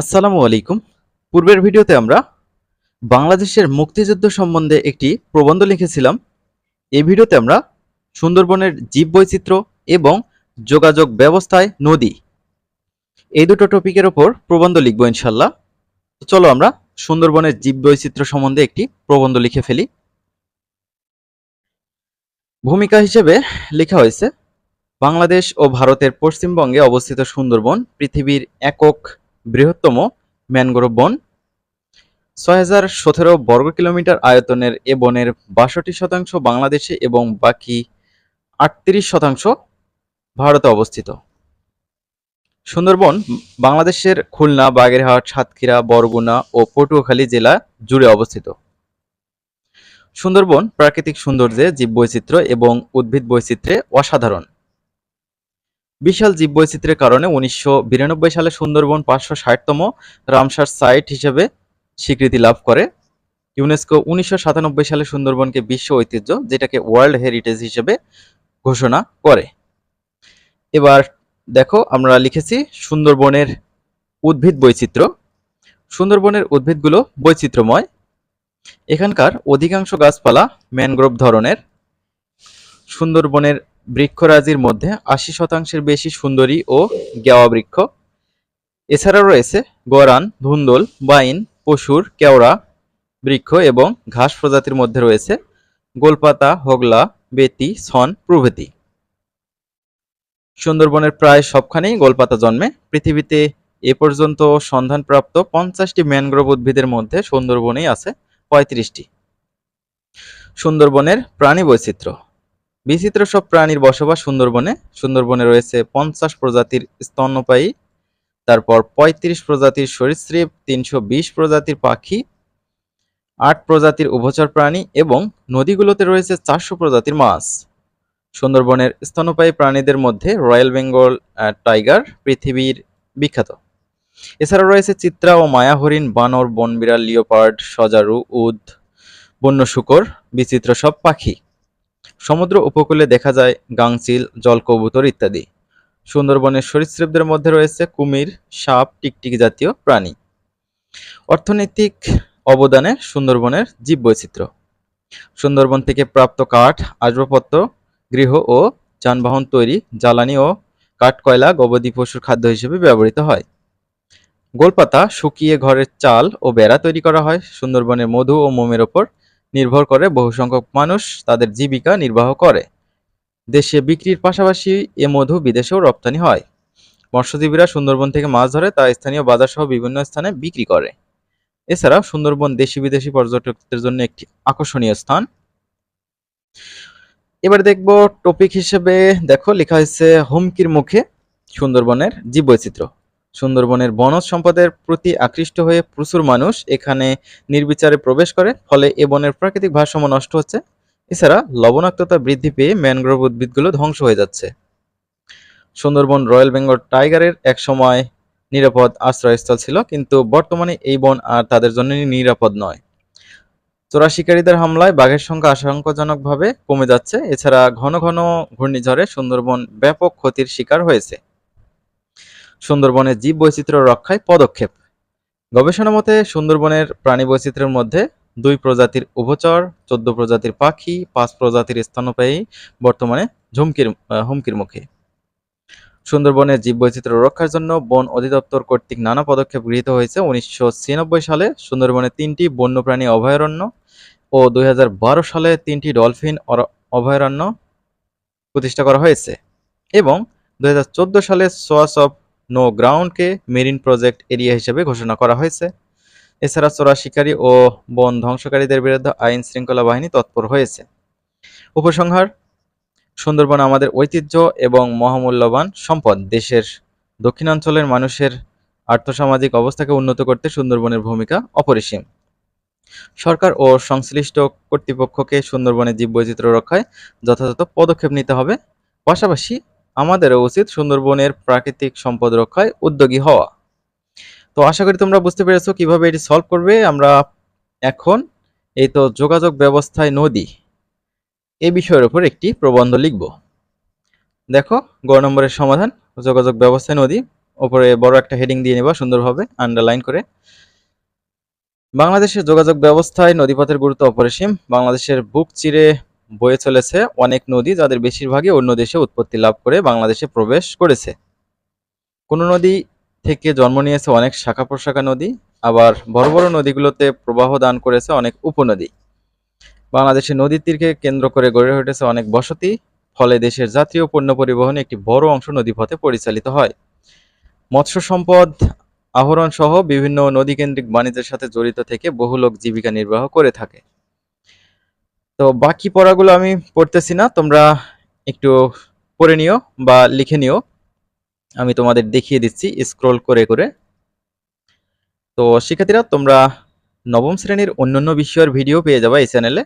আসসালামু আলাইকুম। পূর্বের ভিডিওতে আমরা বাংলাদেশের মুক্তিযুদ্ধ সম্বন্ধে একটি প্রবন্ধ লিখেছিলাম। এই ভিডিওতে আমরা সুন্দরবনের জীববৈচিত্র্য এবং যোগাযোগ ব্যবস্থায় নদী এই দুটো টপিকের ওপর প্রবন্ধ লিখব ইনশাল্লাহ চলো আমরা সুন্দরবনের জীববৈচিত্র্য সম্বন্ধে একটি প্রবন্ধ লিখে ফেলি। ভূমিকা হিসেবে লেখা হয়েছে, বাংলাদেশ ও ভারতের পশ্চিমবঙ্গে অবস্থিত সুন্দরবন পৃথিবীর একক বৃহত্তম ম্যানগ্রোভ বন। ছয় হাজার সতেরো বর্গ কিলোমিটার আয়তনের এ বনের বাষট্টি শতাংশ বাংলাদেশে এবং বাকি আটত্রিশ শতাংশ ভারতে অবস্থিত। সুন্দরবন বাংলাদেশের খুলনা, বাগেরহাট, সাতক্ষীরা, বরগুনা ও পটুয়াখালী জেলা জুড়ে অবস্থিত। সুন্দরবন প্রাকৃতিক সৌন্দর্যে জীববৈচিত্র্য এবং উদ্ভিদ বৈচিত্র্যে অসাধারণ। বিশাল জীববৈচিত্র্যের কারণে উনিশশো বিরানব্বই সালে সুন্দরবন পাঁচশো ষাটতম রামসার সাইট হিসেবে স্বীকৃতি লাভ করে। ইউনেস্কো উনিশশো সাতানব্বই সালে সুন্দরবনকে বিশ্ব ঐতিহ্য, যেটাকে ওয়ার্ল্ড হেরিটেজ হিসেবে ঘোষণা করে। এবার দেখো, আমরা লিখেছি সুন্দরবনের উদ্ভিদ বৈচিত্র্য। সুন্দরবনের উদ্ভিদগুলো বৈচিত্র্যময়। এখানকার অধিকাংশ গাছপালা ম্যানগ্রোভ ধরনের। সুন্দরবনের বৃক্ষরাজির মধ্যে আশি শতাংশের বেশি সুন্দরী ও গেওয়া বৃক্ষ। এছাড়াও রয়েছে গরান, ধুন্দল, বাইন, পশুর কেওড়া বৃক্ষ এবং ঘাস প্রজাতির মধ্যে রয়েছে গোলপাতা, হগলা, বেতি, সন প্রভৃতি। সুন্দরবনের প্রায় সবখানেই গোলপাতা জন্মে। পৃথিবীতে এ পর্যন্ত সন্ধানপ্রাপ্ত পঞ্চাশটি ম্যানগ্রোভ উদ্ভিদের মধ্যে সুন্দরবনেই আছে পঁয়ত্রিশটি। সুন্দরবনের প্রাণী বৈচিত্র্য বিচিত্র সব প্রাণীর বসবাস সুন্দরবনে। সুন্দরবনে রয়েছে পঞ্চাশ প্রজাতির স্তন্যপায়ী, তারপর ৩৫ প্রজাতির সরীসৃপ, তিনশো বিশ প্রজাতির পাখি, আট প্রজাতির উভচর প্রাণী এবং নদীগুলোতে রয়েছে চারশো প্রজাতির মাছ। সুন্দরবনের স্তন্যপায়ী প্রাণীদের মধ্যে রয়্যাল বেঙ্গল টাইগার পৃথিবীর বিখ্যাত। এছাড়া রয়েছে চিত্রা ও মায়া হরিণ, বানর, বনবিড়াল, লিওপার্ড, সজারু, উদ, বন্য শূকর, বিচিত্র সব পাখি। সমুদ্র উপকূলে দেখা যায় গাংচিল, জলকবুতর ইত্যাদি। সুন্দরবনের সরীসৃপদের মধ্যে রয়েছে কুমির, সাপ, টিকটিকি জাতীয় প্রাণী। অর্থনৈতিক অবদানে সুন্দরবনের জীববৈচিত্র্য। সুন্দরবন থেকে প্রাপ্ত কাঠ, আসবাবপত্র, গৃহ ও যানবাহন তৈরি, জ্বালানি ও কাঠকয়লা, গবাদি পশুর খাদ্য হিসেবে ব্যবহৃত হয়। গোলপাতা শুকিয়ে ঘরের চাল ও বেড়া তৈরি করা হয়। সুন্দরবনের মধু ও মোমের ওপর নির্ভর করে বহু সংখ্যক মানুষ তাদের জীবিকা নির্বাহ করে। দেশে বিক্রির পাশাপাশি এ মধু বিদেশেও রপ্তানি হয়। মৎস্যজীবীরা সুন্দরবন থেকে মাছ ধরে তা স্থানীয় বাজার সহ বিভিন্ন স্থানে বিক্রি করে। এছাড়া সুন্দরবন দেশি বিদেশি পর্যটকদের জন্য একটি আকর্ষণীয় স্থান। এবার দেখব টপিক হিসেবে দেখো, লেখা হয়েছে হুমকির মুখে সুন্দরবনের জীববৈচিত্র্য। সুন্দরবনের বনজ সম্পদের প্রতি আকৃষ্ট হয়ে প্রচুর মানুষ এখানে নির্বিচারে প্রবেশ করে, ফলে এ বনের প্রাকৃতিক ভারসাম্য নষ্ট হচ্ছে। এছাড়া লবণাক্ততা বৃদ্ধি পেয়ে ম্যানগ্রোভ উদ্ভিদগুলো ধ্বংস হয়ে যাচ্ছে। সুন্দরবন রয়্যাল বেঙ্গল টাইগারের এক সময় নিরাপদ আশ্রয়স্থল ছিল, কিন্তু বর্তমানে এই বন আর তাদের জন্য নিরাপদ নয়। চোরা শিকারীদের হামলায় বাঘের সংখ্যা আশঙ্কাজনকভাবে কমে যাচ্ছে। এছাড়া ঘন ঘন ঘূর্ণিঝড়ে সুন্দরবন ব্যাপক ক্ষতির শিকার হয়েছে। সুন্দরবনের জীব বৈচিত্র্য রক্ষায় পদক্ষেপ। গবেষণা মতে, সুন্দরবনের প্রাণী বৈচিত্র্যের মধ্যে দুই প্রজাতির উভচর, চোদ্দ প্রজাতির পাখি, পাঁচ প্রজাতির স্তন্যপায়ী, বর্তমানে ঝুমকির হুমকির মুখে। সুন্দরবনের জীববৈচিত্র্য রক্ষার জন্য বন অধিদপ্তর কর্তৃক নানা পদক্ষেপ গৃহীত হয়েছে। উনিশশো ছিয়ানব্বই সালে সুন্দরবনে তিনটি বন্যপ্রাণী অভয়ারণ্য ও দুই হাজার বারো সালে তিনটি ডলফিন অভয়ারণ্য প্রতিষ্ঠা করা হয়েছে এবং দুই হাজার চোদ্দ সালে সোয়াস অফ নো গ্রাউন্ডকে মেরিন প্রজেক্ট এরিয়া হিসেবে ঘোষণা করা হয়েছে। এছাড়া চোরা শিকারী ও বন ধ্বংসকারীদের বিরুদ্ধে আইন শৃঙ্খলা বাহিনী তৎপর হয়েছে। উপসংহার, সুন্দরবন আমাদের ঐতিহ্য এবং মহামূল্যবান সম্পদ। দেশের দক্ষিণাঞ্চলের মানুষের আর্থসামাজিক অবস্থাকে উন্নত করতে সুন্দরবনের ভূমিকা অপরিসীম। সরকার ও সংশ্লিষ্ট কর্তৃপক্ষকে সুন্দরবনের জীববৈচিত্র্য রক্ষায় যথাযথ পদক্ষেপ নিতে হবে। পাশাপাশি আমাদেরও উচিত সুন্দরবনের প্রাকৃতিক সম্পদ রক্ষায় উদ্যোগী হওয়া। তো আশা করি তোমরা বুঝতে পেরেছ কীভাবে এটি সলভ করবে। আমরা এখন এই তো যোগাযোগ ব্যবস্থায় নদী এই বিষয়ের উপর একটি প্রবন্ধ লিখব। দেখো, গ নম্বরের সমাধান, যোগাযোগ ব্যবস্থায় নদী, ওপরে বড় একটা হেডিং দিয়ে নেবা সুন্দরভাবে আন্ডারলাইন করে। বাংলাদেশের যোগাযোগ ব্যবস্থায় নদীপথের গুরুত্ব অপরিসীম। বাংলাদেশের বুক চিরে বয়ে চলেছে অনেক নদী যাদের বেশিরভাগই অন্য দেশে উৎপত্তি লাভ করে বাংলাদেশে প্রবেশ করেছে। কোনো নদী থেকে জন্ম নিয়েছে অনেক শাখা প্রশাখা নদী, আবার বড় বড় নদীগুলোতে প্রবাহ দান করেছে অনেক উপনদী। বাংলাদেশে নদীর তীরকে কেন্দ্র করে গড়ে উঠেছে অনেক বসতি, ফলে দেশের জাতীয় পণ্য পরিবহনে একটি বড় অংশ নদীপথে পরিচালিত হয়। মৎস্য সম্পদ আহরণ সহ বিভিন্ন নদীকেন্দ্রিক বাণিজ্যের সাথে জড়িত থেকে বহু লোক জীবিকা নির্বাহ করে থাকে। তো বাকি পড়াগুলো আমি পড়তেছি না, তোমরা একটু পড়ে নিও বা লিখে নিও। আমি তোমাদের দেখিয়ে দিচ্ছি স্ক্রল করে করে। তো শিক্ষার্থীরা, তোমরা নবম শ্রেণির অন্যান্য বিষয়ের ভিডিও পেয়ে যাবা এই চ্যানেলে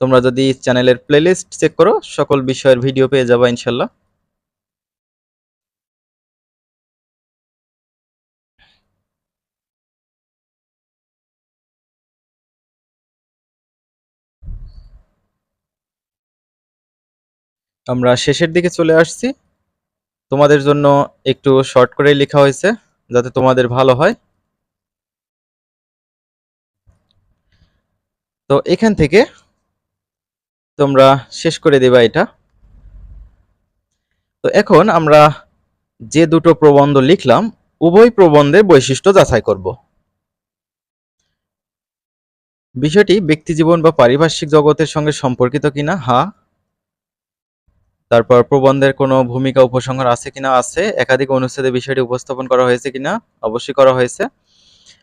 তোমরা যদি চ্যানেলের প্লেলিস্ট চেক করো, সকল বিষয়ের ভিডিও পেয়ে যাবা ইনশাল্লাহ। আমরা শেষের দিকে চলে আসছি। তোমাদের জন্য একটু শর্ট করে লেখা হয়েছে, যাতে তোমাদের ভালো হয়। তো এখান থেকে তোমরা শেষ করে দেবা এটা। তো এখন আমরা যে দুটো প্রবন্ধ লিখলাম, উভয় প্রবন্ধের বৈশিষ্ট্য যাচাই করব। বিষয়টি ব্যক্তিজীবন বা পারিপার্শ্বিক জগতের সঙ্গে সম্পর্কিত কিনা? হ্যাঁ তারপর প্রবন্ধের কোনো ভূমিকা উপসংহার আছে কিনা আছে, একাধিক অনুচ্ছেদে বিষয়টি উপস্থাপন করা হয়েছে কিনা, অবশ্যই করা হয়েছে।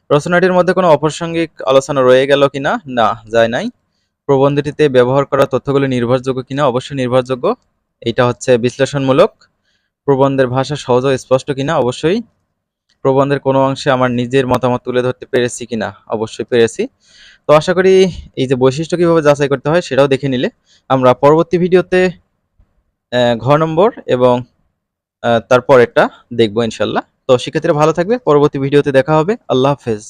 রচনাটির মধ্যে কোনো অপ্রাসঙ্গিক আলোচনা রয়ে গেল কিনা? না, যায় নাই। প্রবন্ধটিতে ব্যবহার করা তথ্যগুলি নির্ভরযোগ্য কিনা? অবশ্যই নির্ভরযোগ্য। এটা হচ্ছে বিশ্লেষণমূলক। প্রবন্ধের ভাষা সহজ ও স্পষ্ট কিনা? অবশ্যই। প্রবন্ধের কোনো অংশে আমার নিজের মতামত তুলে ধরতে পেরেছি কিনা? অবশ্যই পেরেছি। তো আশা করি এই যে বৈশিষ্ট্য কীভাবে যাচাই করতে হয় সেটাও দেখে নিলে। আমরা পরবর্তী ভিডিওতে ঘ নম্বর এবং তারপর একটা দেখব ইনশাল্লাহ। তো শিক্ষার্থীরা ভালো থাকবে। পরবর্তী ভিডিওতে দেখা হবে। আল্লাহ হাফেজ।